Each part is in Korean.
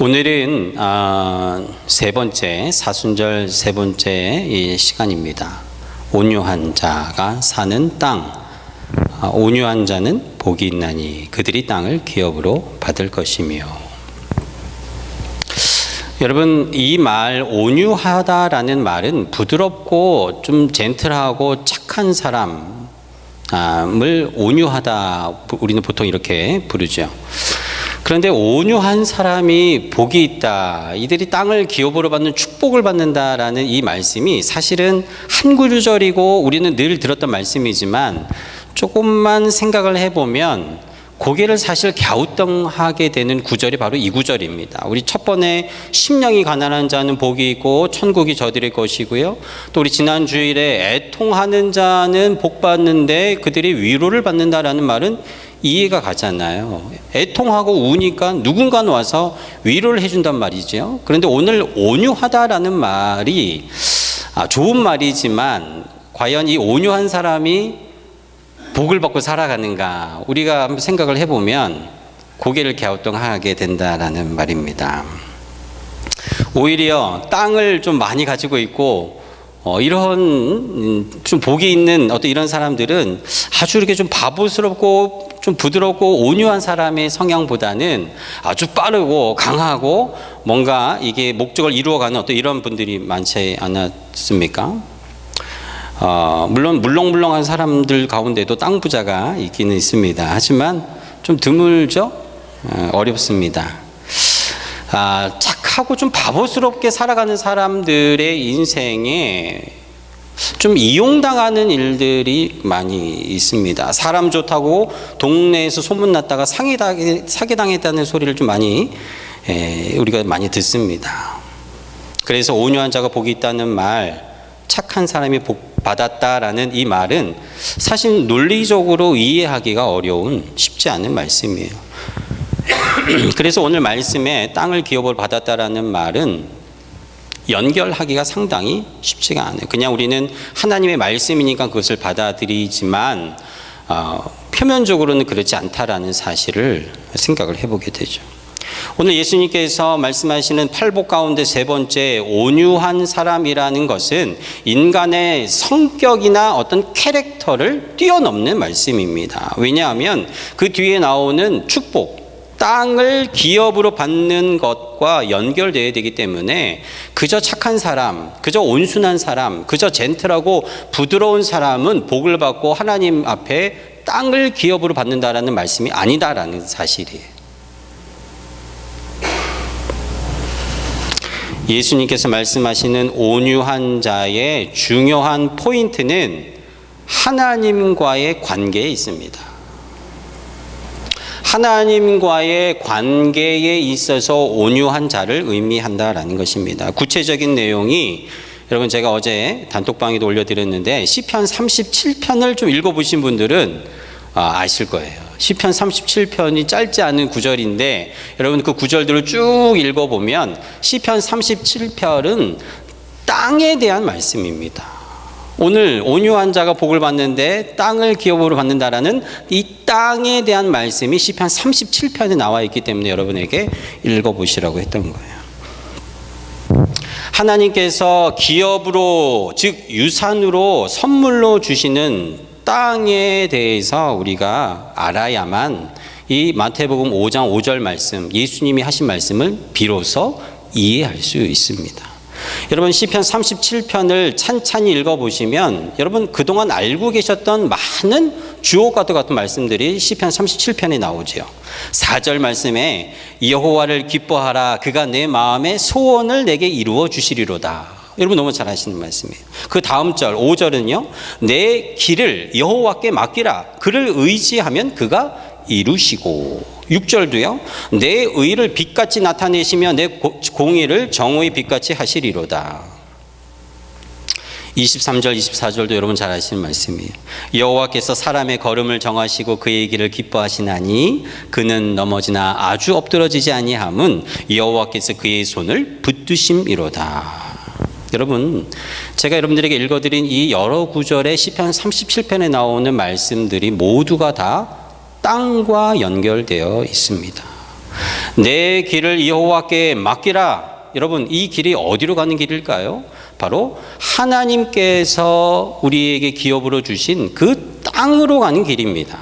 오늘은 아, 세 번째 사순절 세 번째 이 시간입니다. 온유한 자가 사는 땅. 아, 온유한 자는 복이 있나니 그들이 땅을 기업으로 받을 것이며. 여러분 이 말 온유하다라는 말은 부드럽고 좀 젠틀하고 착한 사람을 온유하다 우리는 보통 이렇게 부르죠. 그런데 온유한 사람이 복이 있다. 이들이 땅을 기업으로 받는 축복을 받는다라는 이 말씀이 사실은 한 구절이고 우리는 늘 들었던 말씀이지만 조금만 생각을 해보면 고개를 사실 갸우뚱하게 되는 구절이 바로 이 구절입니다. 우리 첫 번에 심령이 가난한 자는 복이 있고 천국이 저들의 것이고요. 또 우리 지난 주일에 애통하는 자는 복 받는데 그들이 위로를 받는다라는 말은 이해가 가잖아요. 애통하고 우니까 누군가는 와서 위로를 해준단 말이죠. 그런데 오늘 온유하다라는 말이 아, 좋은 말이지만 과연 이 온유한 사람이 복을 받고 살아가는가 우리가 한번 생각을 해보면 고개를 갸우뚱하게 된다라는 말입니다. 오히려 땅을 좀 많이 가지고 있고 어, 이런 음, 좀 복이 있는 어떤 이런 사람들은 아주 이렇게 좀 바보스럽고 좀 부드럽고 온유한 사람의 성향보다는 아주 빠르고 강하고 뭔가 이게 목적을 이루어가는 어떤 이런 분들이 많지 않았습니까? 어, 물론 물렁물렁한 사람들 가운데도 땅 부자가 있기는 있습니다. 하지만 좀 드물죠? 어, 어렵습니다. 아, 착하고 좀 바보스럽게 살아가는 사람들의 인생에 좀 이용당하는 일들이 많이 있습니다. 사람 좋다고 동네에서 소문났다가 사기당했다는 소리를 좀 많이 에, 우리가 많이 듣습니다. 그래서 온유한 자가 복이 있다는 말, 착한 사람이 복 받았다라는 이 말은 사실 논리적으로 이해하기가 어려운 쉽지 않은 말씀이에요. 그래서 오늘 말씀에 땅을 기업으로 받았다라는 말은 연결하기가 상당히 쉽지가 않아요. 그냥 우리는 하나님의 말씀이니까 그것을 받아들이지만 어, 표면적으로는 그렇지 않다라는 사실을 생각을 해보게 되죠. 오늘 예수님께서 말씀하시는 팔복 가운데 세 번째 온유한 사람이라는 것은 인간의 성격이나 어떤 캐릭터를 뛰어넘는 말씀입니다. 왜냐하면 그 뒤에 나오는 축복, 땅을 기업으로 받는 것 과 연결되어야 되기 때문에 그저 착한 사람, 그저 온순한 사람, 그저 젠틀하고 부드러운 사람은 복을 받고 하나님 앞에 땅을 기업으로 받는다라는 말씀이 아니다라는 사실이에요. 예수님께서 말씀하시는 온유한 자의 중요한 포인트는 하나님과의 관계에 있습니다. 하나님과의 관계에 있어서 온유한 자를 의미한다라는 것입니다. 구체적인 내용이 여러분 제가 어제 단톡방에도 올려드렸는데 시편 37편을 좀 읽어보신 분들은 아, 아실 거예요. 시편 37편이 짧지 않은 구절인데 여러분 그 구절들을 쭉 읽어보면 시편 37편은 땅에 대한 말씀입니다. 오늘 온유한 자가 복을 받는데 땅을 기업으로 받는다라는 이 땅에 대한 말씀이 시편 37편에 나와 있기 때문에 여러분에게 읽어 보시라고 했던 거예요. 하나님께서 기업으로 즉 유산으로 선물로 주시는 땅에 대해서 우리가 알아야만 이 마태복음 5장 5절 말씀 예수님이 하신 말씀을 비로소 이해할 수 있습니다. 여러분 시편 37편을 찬찬히 읽어 보시면 여러분 그동안 알고 계셨던 많은 주옥과도 같은 말씀들이 시편 37편에 나오죠. 4절 말씀에 여호와를 기뻐하라 그가 내 마음의 소원을 내게 이루어 주시리로다. 여러분 너무 잘 아시는 말씀이에요. 그 다음 절 5절은요. 내 길을 여호와께 맡기라. 그를 의지하면 그가 이루시고 6절도요. 내 의를 빛같이 나타내시며 내 공의를 정오의 빛같이 하시리로다. 23절, 24절도 여러분 잘 아시는 말씀이에요. 여호와께서 사람의 걸음을 정하시고 그의 길을 기뻐하시나니 그는 넘어지나 아주 엎드러지지 아니함은 여호와께서 그의 손을 붙드심이로다. 여러분, 제가 여러분들에게 읽어드린 이 여러 구절의 시편 37편에 나오는 말씀들이 모두가 다 땅과 연결되어 있습니다. 내 길을 여호와께 맡기라. 여러분, 이 길이 어디로 가는 길일까요? 바로 하나님께서 우리에게 기업으로 주신 그 땅으로 가는 길입니다.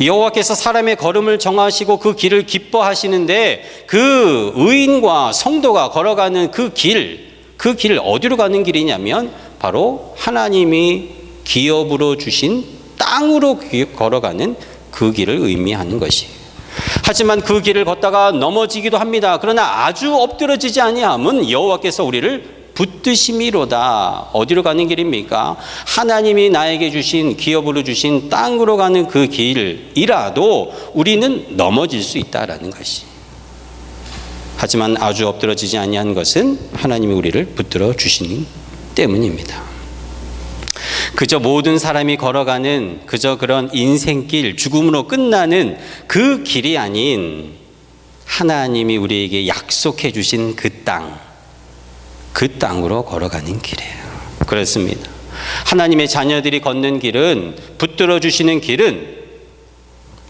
여호와께서 사람의 걸음을 정하시고 그 길을 기뻐하시는데 그 의인과 성도가 걸어가는 그 길, 그 길 어디로 가는 길이냐면 바로 하나님이 기업으로 주신 땅으로 걸어가는 그 길을 의미하는 것이에요. 하지만 그 길을 걷다가 넘어지기도 합니다. 그러나 아주 엎드러지지 아니함은 여호와께서 우리를 붙드심이로다. 어디로 가는 길입니까? 하나님이 나에게 주신 기업으로 주신 땅으로 가는 그 길이라도 우리는 넘어질 수 있다라는 것이. 하지만 아주 엎드러지지 아니한 것은 하나님이 우리를 붙들어 주시니 때문입니다. 그저 모든 사람이 걸어가는 그저 그런 인생길, 죽음으로 끝나는 그 길이 아닌 하나님이 우리에게 약속해 주신 그 땅, 그 땅으로 걸어가는 길이에요. 그렇습니다. 하나님의 자녀들이 걷는 길은 붙들어 주시는 길은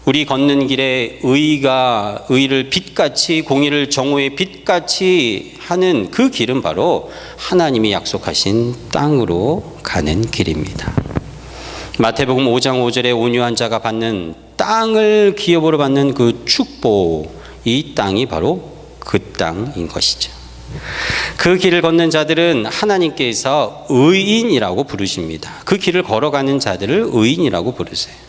우리 걷는 길에 의가 의를 빛같이 공의를 정오의 빛같이 하는 그 길은 바로 하나님이 약속하신 땅으로 가는 길입니다. 마태복음 5장 5절에 온유한 자가 받는 땅을 기업으로 받는 그 축복 이 땅이 바로 그 땅인 것이죠. 그 길을 걷는 자들은 하나님께서 의인이라고 부르십니다. 그 길을 걸어가는 자들을 의인이라고 부르세요.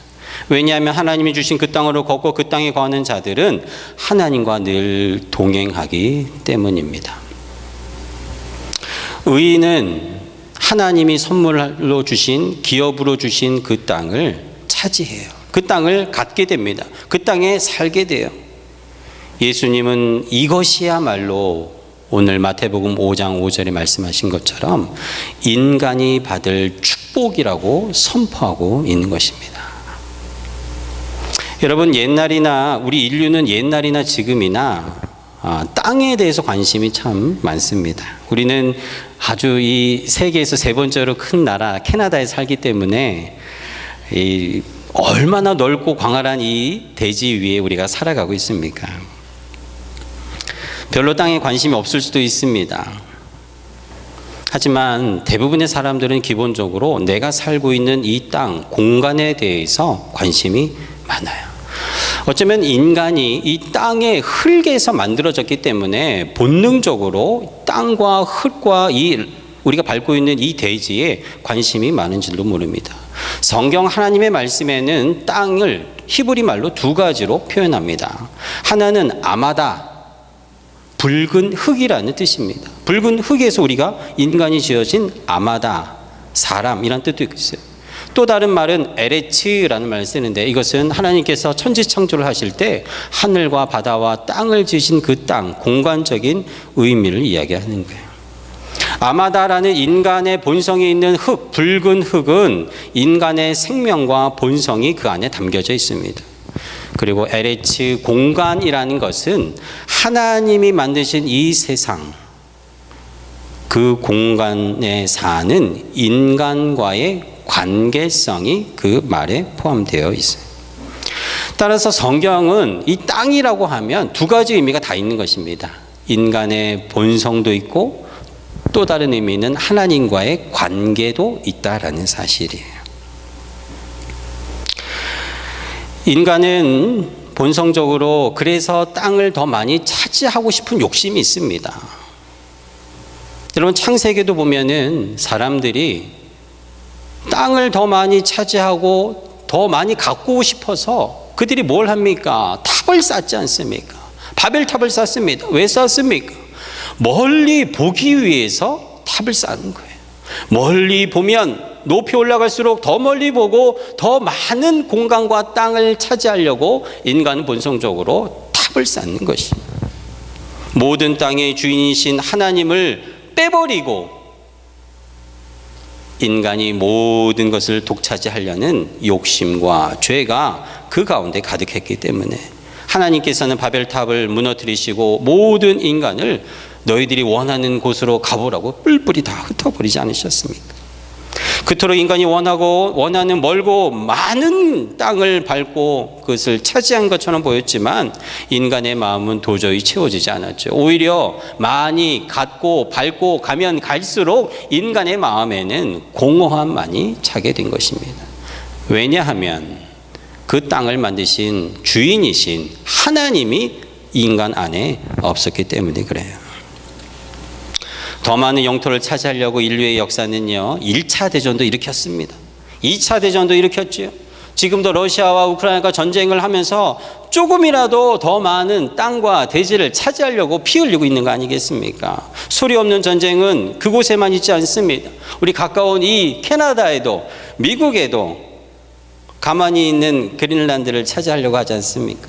왜냐하면 하나님이 주신 그 땅으로 걷고 그 땅에 거하는 자들은 하나님과 늘 동행하기 때문입니다. 의인은 하나님이 선물로 주신 기업으로 주신 그 땅을 차지해요. 그 땅을 갖게 됩니다. 그 땅에 살게 돼요. 예수님은 이것이야말로 오늘 마태복음 5장 5절에 말씀하신 것처럼 인간이 받을 축복이라고 선포하고 있는 것입니다. 여러분 옛날이나 우리 인류는 옛날이나 지금이나 아, 땅에 대해서 관심이 참 많습니다. 우리는 아주 이 세계에서 세 번째로 큰 나라 캐나다에 살기 때문에 이 얼마나 넓고 광활한 이 대지 위에 우리가 살아가고 있습니까? 별로 땅에 관심이 없을 수도 있습니다. 하지만 대부분의 사람들은 기본적으로 내가 살고 있는 이 땅, 공간에 대해서 관심이 많아요. 어쩌면 인간이 이 땅의 흙에서 만들어졌기 때문에 본능적으로 땅과 흙과 이 우리가 밟고 있는 이 대지에 관심이 많은 줄도 모릅니다. 성경 하나님의 말씀에는 땅을 히브리 말로 두 가지로 표현합니다. 하나는 아마다 붉은 흙이라는 뜻입니다. 붉은 흙에서 우리가 인간이 지어진 아마다 사람이란 뜻도 있어요. 또 다른 말은 에레츠라는 말을 쓰는데 이것은 하나님께서 천지 창조를 하실 때 하늘과 바다와 땅을 지신 그 땅, 공간적인 의미를 이야기하는 거예요. 아마다라는 인간의 본성이 있는 흙, 붉은 흙은 인간의 생명과 본성이 그 안에 담겨져 있습니다. 그리고 LH 공간이라는 것은 하나님이 만드신 이 세상, 그 공간에 사는 인간과의 관계성이 그 말에 포함되어 있어요. 따라서 성경은 이 땅이라고 하면 두 가지 의미가 다 있는 것입니다. 인간의 본성도 있고 또 다른 의미는 하나님과의 관계도 있다라는 사실이에요. 인간은 본성적으로 그래서 땅을 더 많이 차지하고 싶은 욕심이 있습니다. 여러분 창세기도 보면은 사람들이 땅을 더 많이 차지하고 더 많이 갖고 싶어서 그들이 뭘 합니까? 탑을 쌓지 않습니까? 바벨탑을 쌓습니다. 왜 쌓습니까? 멀리 보기 위해서 탑을 쌓는 거예요. 멀리 보면 높이 올라갈수록 더 멀리 보고 더 많은 공간과 땅을 차지하려고 인간은 본성적으로 탑을 쌓는 것입니다. 모든 땅의 주인이신 하나님을 빼버리고 인간이 모든 것을 독차지하려는 욕심과 죄가 그 가운데 가득했기 때문에 하나님께서는 바벨탑을 무너뜨리시고 모든 인간을 너희들이 원하는 곳으로 가보라고 뿔뿔이 다 흩어버리지 않으셨습니까? 그토록 인간이 원하고 원하는 멀고 많은 땅을 밟고 그것을 차지한 것처럼 보였지만 인간의 마음은 도저히 채워지지 않았죠. 오히려 많이 갖고 밟고 가면 갈수록 인간의 마음에는 공허함만이 차게 된 것입니다. 왜냐하면 그 땅을 만드신 주인이신 하나님이 인간 안에 없었기 때문에 그래요. 더 많은 영토를 차지하려고 인류의 역사는요, 1차 대전도 일으켰습니다. 2차 대전도 일으켰지요. 지금도 러시아와 우크라이나가 전쟁을 하면서 조금이라도 더 많은 땅과 대지를 차지하려고 피 흘리고 있는 거 아니겠습니까? 소리 없는 전쟁은 그곳에만 있지 않습니다. 우리 가까운 이 캐나다에도 미국에도 가만히 있는 그린란드를 차지하려고 하지 않습니까?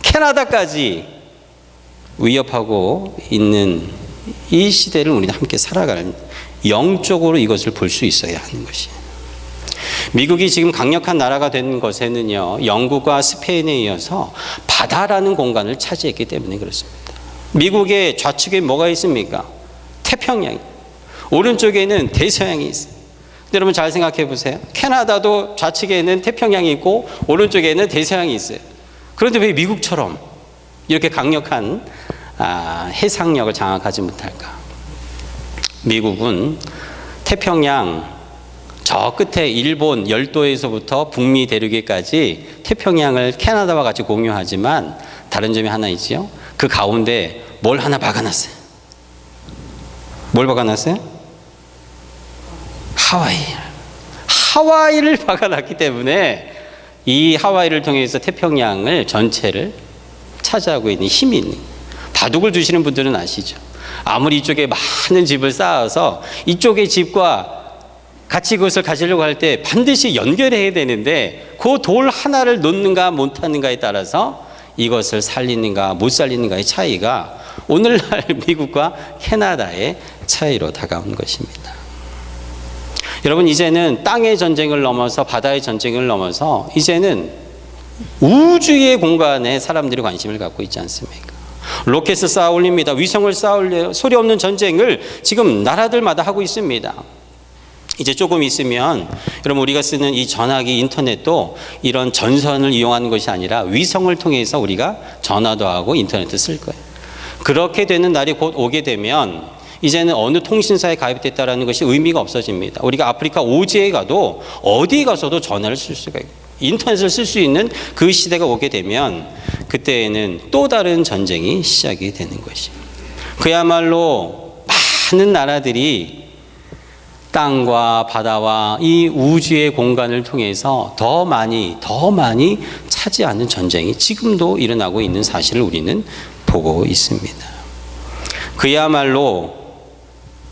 캐나다까지 위협하고 있는 이 시대를 우리는 함께 살아가는 영적으로 이것을 볼 수 있어야 하는 것이. 미국이 지금 강력한 나라가 된 것에는요, 영국과 스페인에 이어서 바다라는 공간을 차지했기 때문에 그렇습니다. 미국의 좌측에 뭐가 있습니까? 태평양. 오른쪽에는 대서양이 있어요. 여러분 잘 생각해 보세요. 캐나다도 좌측에는 태평양이 있고 오른쪽에는 대서양이 있어요. 그런데 왜 미국처럼 이렇게 강력한 아, 해상력을 장악하지 못할까? 미국은 태평양 저 끝에 일본 열도에서부터 북미 대륙에까지 태평양을 캐나다와 같이 공유하지만 다른 점이 하나 있지요. 그 가운데 뭘 하나 박아놨어요. 뭘 박아놨어요? 하와이. 하와이를 박아놨기 때문에 이 하와이를 통해서 태평양을 전체를 차지하고 있는 힘이 있는 바둑을 두시는 분들은 아시죠? 아무리 이쪽에 많은 집을 쌓아서 이쪽의 집과 같이 그것을 가지려고 할 때 반드시 연결해야 되는데 그 돌 하나를 놓는가 못 하는가에 따라서 이것을 살리는가 못 살리는가의 차이가 오늘날 미국과 캐나다의 차이로 다가온 것입니다. 여러분 이제는 땅의 전쟁을 넘어서 바다의 전쟁을 넘어서 이제는 우주의 공간에 사람들이 관심을 갖고 있지 않습니까? 로켓을 쌓아 올립니다. 위성을 쌓아 올려요. 소리 없는 전쟁을 지금 나라들마다 하고 있습니다. 이제 조금 있으면 여러분 우리가 쓰는 이 전화기 인터넷도 이런 전선을 이용하는 것이 아니라 위성을 통해서 우리가 전화도 하고 인터넷도 쓸 거예요. 그렇게 되는 날이 곧 오게 되면 이제는 어느 통신사에 가입됐다라는 것이 의미가 없어집니다. 우리가 아프리카 오지에 가도 어디 가서도 전화를 쓸 수가 있고 인터넷을 쓸 수 있는 그 시대가 오게 되면 그때에는 또 다른 전쟁이 시작이 되는 것이. 그야말로 많은 나라들이 땅과 바다와 이 우주의 공간을 통해서 더 많이 더 많이 차지하는 전쟁이 지금도 일어나고 있는 사실을 우리는 보고 있습니다. 그야말로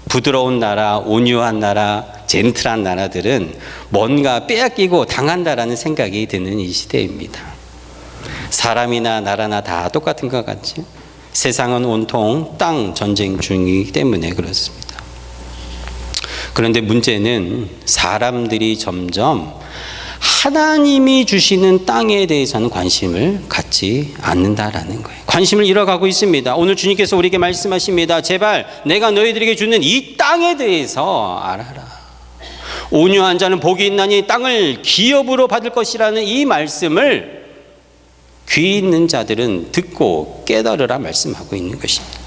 부드러운 나라, 온유한 나라, 젠틀한 나라들은 뭔가 빼앗기고 당한다라는 생각이 드는 이 시대입니다. 사람이나 나라나 다 똑같은 것 같지? 세상은 온통 땅 전쟁 중이기 때문에 그렇습니다. 그런데 문제는 사람들이 점점 하나님이 주시는 땅에 대해서는 관심을 갖지 않는다라는 거예요. 관심을 잃어가고 있습니다. 오늘 주님께서 우리에게 말씀하십니다. 제발 내가 너희들에게 주는 이 땅에 대해서 알아라. 온유한 자는 복이 있나니 땅을 기업으로 받을 것이라는 이 말씀을 귀 있는 자들은 듣고 깨달으라 말씀하고 있는 것입니다.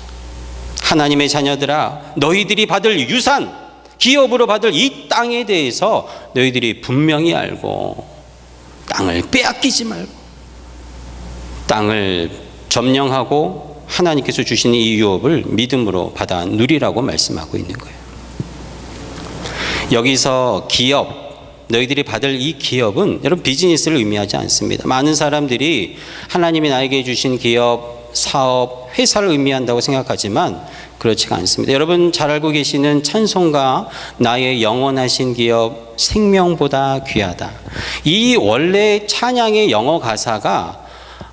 하나님의 자녀들아, 너희들이 받을 유산, 기업으로 받을 이 땅에 대해서 너희들이 분명히 알고 땅을 빼앗기지 말고 땅을 점령하고 하나님께서 주시는 이 유업을 믿음으로 받아 누리라고 말씀하고 있는 거예요. 여기서 기업 너희들이 받을 이 기업은 여러분 비즈니스를 의미하지 않습니다. 많은 사람들이 하나님이 나에게 주신 기업, 사업, 회사를 의미한다고 생각하지만 그렇지가 않습니다. 여러분 잘 알고 계시는 찬송가 나의 영원하신 기업 생명보다 귀하다. 이 원래 찬양의 영어 가사가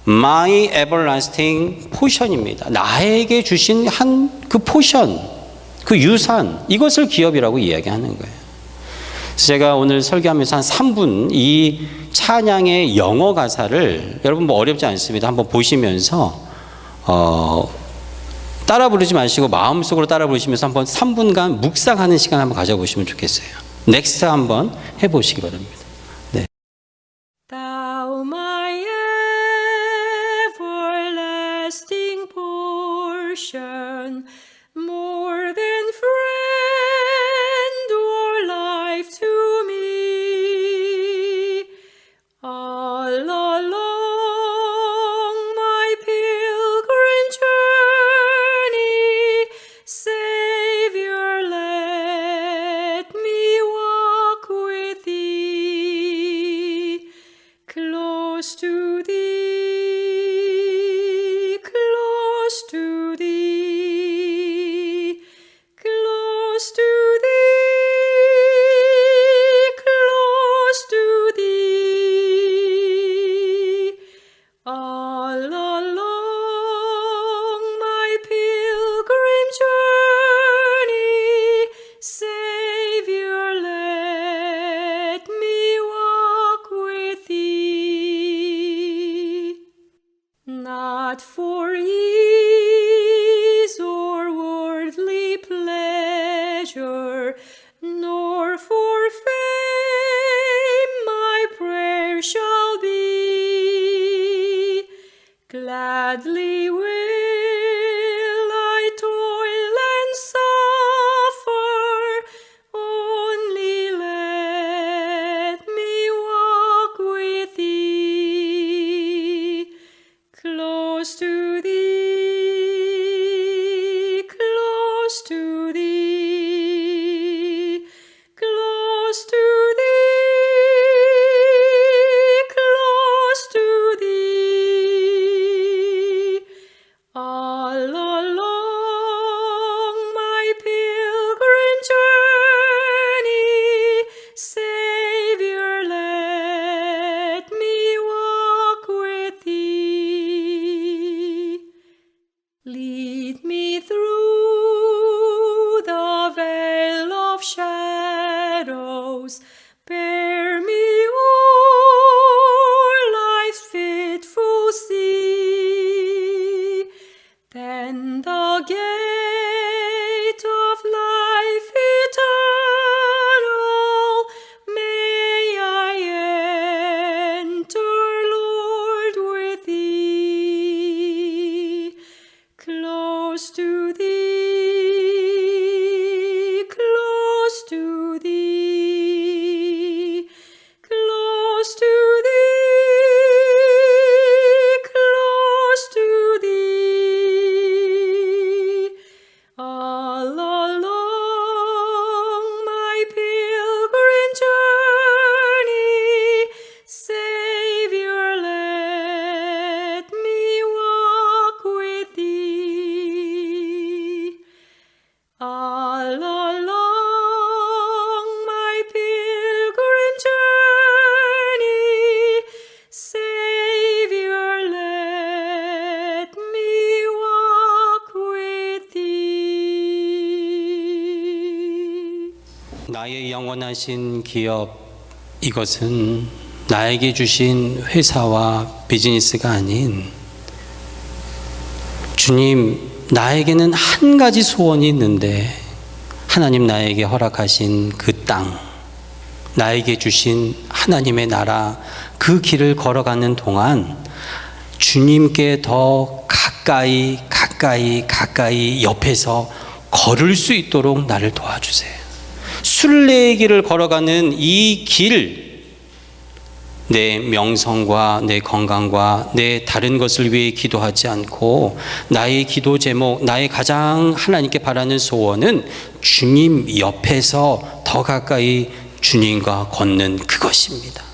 My everlasting 포션입니다. 나에게 주신 한 그 포션, 그 유산 이것을 기업이라고 이야기하는 거예요. 제가 오늘 설교하면서 한 3분 이 찬양의 영어 가사를 여러분 뭐 어렵지 않습니다. 한번 보시면서 어, 따라 부르지 마시고 마음속으로 따라 부르시면서 한번 3분간 묵상하는 시간 한번 가져보시면 좋겠어요. 넥스트 한번 해보시기 바랍니다. 나의 영원하신 기업 이것은 나에게 주신 회사와 비즈니스가 아닌 주님 나에게는 한 가지 소원이 있는데 하나님 나에게 허락하신 그 땅 나에게 주신 하나님의 나라 그 길을 걸어가는 동안 주님께 더 가까이 가까이 가까이 옆에서 걸을 수 있도록 나를 도와주세요. 순례의 길을 걸어가는 이 길, 내 명성과 내 건강과 내 다른 것을 위해 기도하지 않고 나의 기도 제목, 나의 가장 하나님께 바라는 소원은 주님 옆에서 더 가까이 주님과 걷는 그것입니다.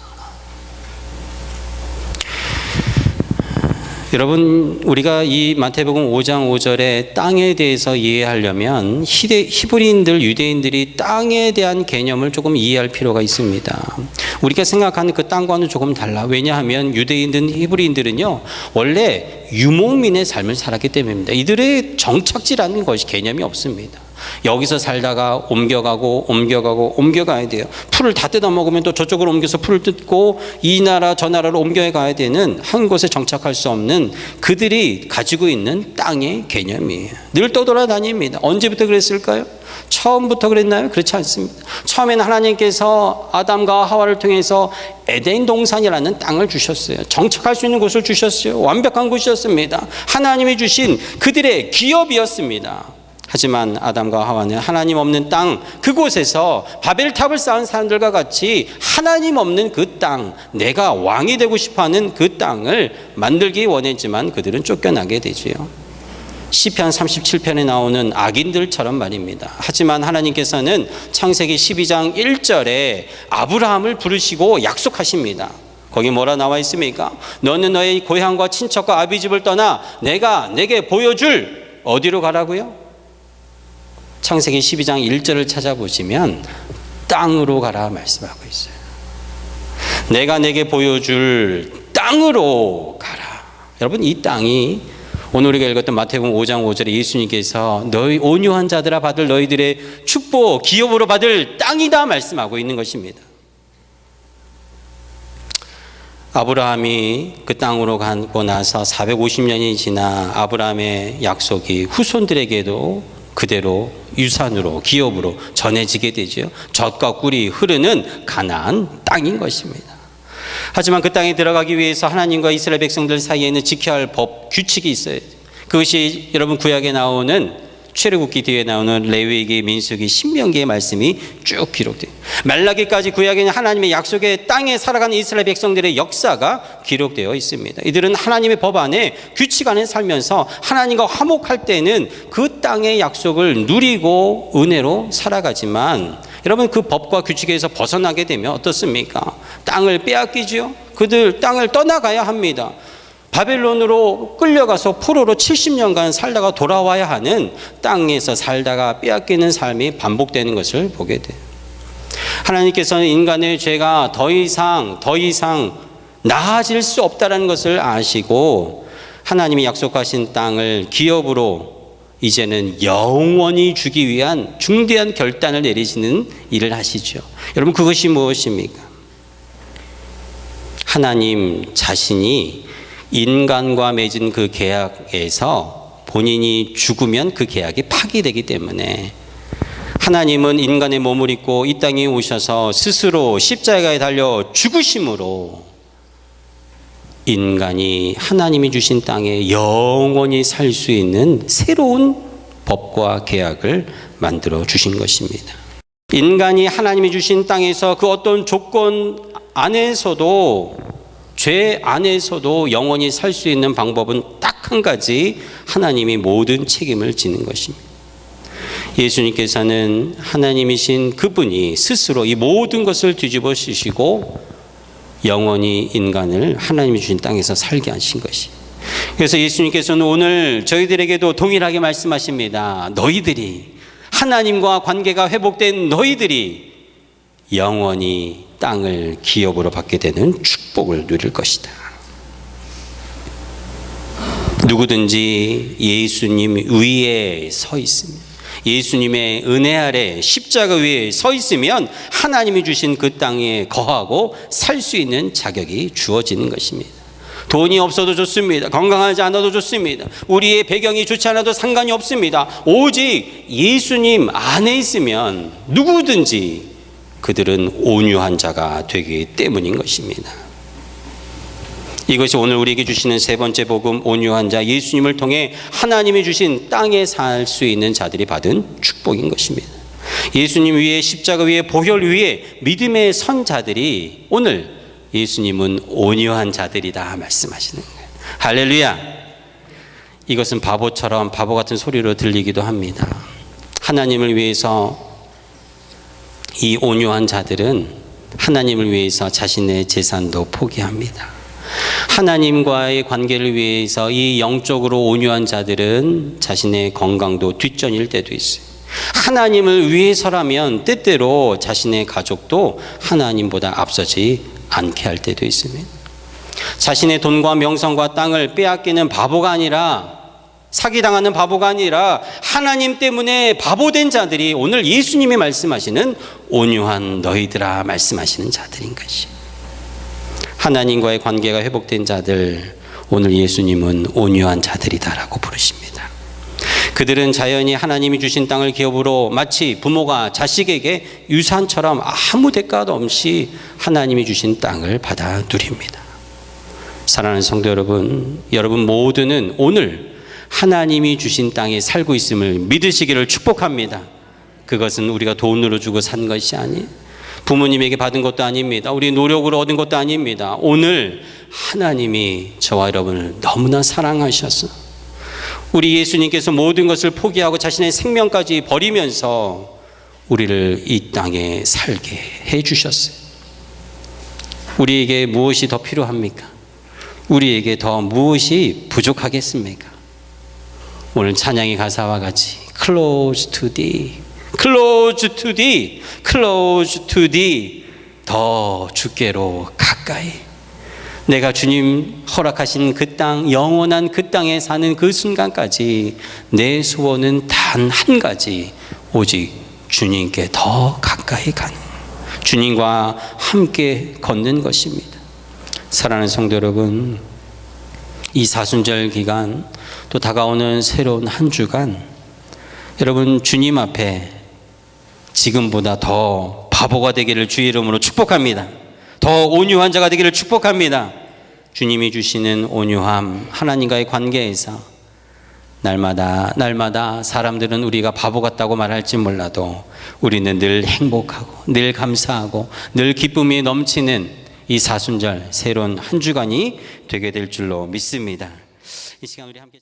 여러분 우리가 이 마태복음 5장 5절에 땅에 대해서 이해하려면 히데, 히브리인들 유대인들이 땅에 대한 개념을 조금 이해할 필요가 있습니다. 우리가 생각하는 그 땅과는 조금 달라. 왜냐하면 유대인들 히브리인들은요 원래 유목민의 삶을 살았기 때문입니다. 이들의 정착지라는 것이 개념이 없습니다. 여기서 살다가 옮겨가고 옮겨가고 옮겨가야 돼요. 풀을 다 뜯어 먹으면 또 저쪽으로 옮겨서 풀을 뜯고 이 나라 저 나라로 옮겨가야 되는 한 곳에 정착할 수 없는 그들이 가지고 있는 땅의 개념이에요. 늘 떠돌아다닙니다. 언제부터 그랬을까요? 처음부터 그랬나요? 그렇지 않습니다. 처음에는 하나님께서 아담과 하와를 통해서 에덴 동산이라는 땅을 주셨어요. 정착할 수 있는 곳을 주셨어요. 완벽한 곳이었습니다. 하나님이 주신 그들의 기업이었습니다. 하지만 아담과 하와는 하나님 없는 땅 그곳에서 바벨탑을 쌓은 사람들과 같이 하나님 없는 그 땅, 내가 왕이 되고 싶어 하는 그 땅을 만들기 원했지만 그들은 쫓겨나게 되지요. 시편 37편에 나오는 악인들처럼 말입니다. 하지만 하나님께서는 창세기 12장 1절에 아브라함을 부르시고 약속하십니다. 거기 뭐라 나와 있습니까? 너는 너의 고향과 친척과 아비 집을 떠나 내가 내게 보여줄 어디로 가라고요? 창세기 12장 1절을 찾아보시면 땅으로 가라 말씀하고 있어요. 내가 내게 보여줄 땅으로 가라. 여러분 이 땅이 오늘 우리가 읽었던 마태복음 5장 5절에 예수님께서 너희 온유한 자들아 받을 너희들의 축복 기업으로 받을 땅이다 말씀하고 있는 것입니다. 아브라함이 그 땅으로 가고 나서 450년이 지나 아브라함의 약속이 후손들에게도 그대로 유산으로 기업으로 전해지게 되죠. 젖과 꿀이 흐르는 가나안 땅인 것입니다. 하지만 그 땅에 들어가기 위해서 하나님과 이스라엘 백성들 사이에는 지켜야 할 법, 규칙이 있어요. 그것이 여러분 구약에 나오는 출애굽기 뒤에 나오는 레위기, 민수기, 신명기의 말씀이 쭉 기록돼요. 말라기까지 구약에는 하나님의 약속의 땅에 살아가는 이스라엘 백성들의 역사가 기록되어 있습니다. 이들은 하나님의 법 안에 규칙 안에 살면서 하나님과 화목할 때는 그 땅의 약속을 누리고 은혜로 살아가지만 여러분 그 법과 규칙에서 벗어나게 되면 어떻습니까? 땅을 빼앗기지요. 그들 땅을 떠나가야 합니다. 바벨론으로 끌려가서 포로로 70년간 살다가 돌아와야 하는 땅에서 살다가 빼앗기는 삶이 반복되는 것을 보게 돼요. 하나님께서는 인간의 죄가 더 이상 더 이상 나아질 수 없다라는 것을 아시고 하나님이 약속하신 땅을 기업으로 이제는 영원히 주기 위한 중대한 결단을 내리시는 일을 하시죠. 여러분 그것이 무엇입니까? 하나님 자신이 인간과 맺은 그 계약에서 본인이 죽으면 그 계약이 파기되기 때문에 하나님은 인간의 몸을 입고 이 땅에 오셔서 스스로 십자가에 달려 죽으심으로 인간이 하나님이 주신 땅에 영원히 살 수 있는 새로운 법과 계약을 만들어 주신 것입니다. 인간이 하나님이 주신 땅에서 그 어떤 조건 안에서도 죄 안에서도 영원히 살 수 있는 방법은 딱 한 가지 하나님이 모든 책임을 지는 것입니다. 예수님께서는 하나님이신 그분이 스스로 이 모든 것을 뒤집어 쓰시고 영원히 인간을 하나님이 주신 땅에서 살게 하신 것이. 그래서 예수님께서는 오늘 저희들에게도 동일하게 말씀하십니다. 너희들이 하나님과 관계가 회복된 너희들이 영원히 땅을 기업으로 받게 되는 축복을 누릴 것이다. 누구든지 예수님 위에 서 있으면 예수님의 은혜 아래 십자가 위에 서 있으면 하나님이 주신 그 땅에 거하고 살 수 있는 자격이 주어지는 것입니다. 돈이 없어도 좋습니다. 건강하지 않아도 좋습니다. 우리의 배경이 좋지 않아도 상관이 없습니다. 오직 예수님 안에 있으면 누구든지 그들은 온유한 자가 되기 때문인 것입니다. 이것이 오늘 우리에게 주시는 세 번째 복음 온유한 자 예수님을 통해 하나님이 주신 땅에 살 수 있는 자들이 받은 축복인 것입니다. 예수님 위에 십자가 위에 보혈 위에 믿음의 선 자들이 오늘 예수님은 온유한 자들이다 말씀하시는 거예요. 할렐루야. 이것은 바보처럼 바보 같은 소리로 들리기도 합니다. 하나님을 위해서 이 온유한 자들은 하나님을 위해서 자신의 재산도 포기합니다. 하나님과의 관계를 위해서 이 영적으로 온유한 자들은 자신의 건강도 뒷전일 때도 있어요. 하나님을 위해서라면 때때로 자신의 가족도 하나님보다 앞서지 않게 할 때도 있습니다. 자신의 돈과 명성과 땅을 빼앗기는 바보가 아니라 사기당하는 바보가 아니라 하나님 때문에 바보된 자들이 오늘 예수님이 말씀하시는 온유한 너희들아 말씀하시는 자들인 것이. 하나님과의 관계가 회복된 자들, 오늘 예수님은 온유한 자들이다라고 부르십니다. 그들은 자연히 하나님이 주신 땅을 기업으로 마치 부모가 자식에게 유산처럼 아무 대가도 없이 하나님이 주신 땅을 받아 누립니다. 사랑하는 성도 여러분, 여러분 모두는 오늘 하나님이 주신 땅에 살고 있음을 믿으시기를 축복합니다. 그것은 우리가 돈으로 주고 산 것이 아니, 부모님에게 받은 것도 아닙니다. 우리 노력으로 얻은 것도 아닙니다. 오늘 하나님이 저와 여러분을 너무나 사랑하셔서 우리 예수님께서 모든 것을 포기하고 자신의 생명까지 버리면서 우리를 이 땅에 살게 해 주셨어요. 우리에게 무엇이 더 필요합니까? 우리에게 더 무엇이 부족하겠습니까? 오늘 찬양의 가사와 같이 close to thee, close to thee, close to thee. 더 주께로 가까이. 내가 주님 허락하신 그 땅, 영원한 그 땅에 사는 그 순간까지 내 소원은 단 한 가지, 오직 주님께 더 가까이 가는, 주님과 함께 걷는 것입니다. 사랑하는 성도 여러분, 이 사순절 기간, 또 다가오는 새로운 한 주간, 여러분 주님 앞에 지금보다 더 바보가 되기를 주의 이름으로 축복합니다. 더 온유한 자가 되기를 축복합니다. 주님이 주시는 온유함, 하나님과의 관계에서 날마다 날마다 사람들은 우리가 바보 같다고 말할지 몰라도 우리는 늘 행복하고 늘 감사하고 늘 기쁨이 넘치는 이 사순절 새로운 한 주간이 되게 될 줄로 믿습니다. 이 시간 우리 함께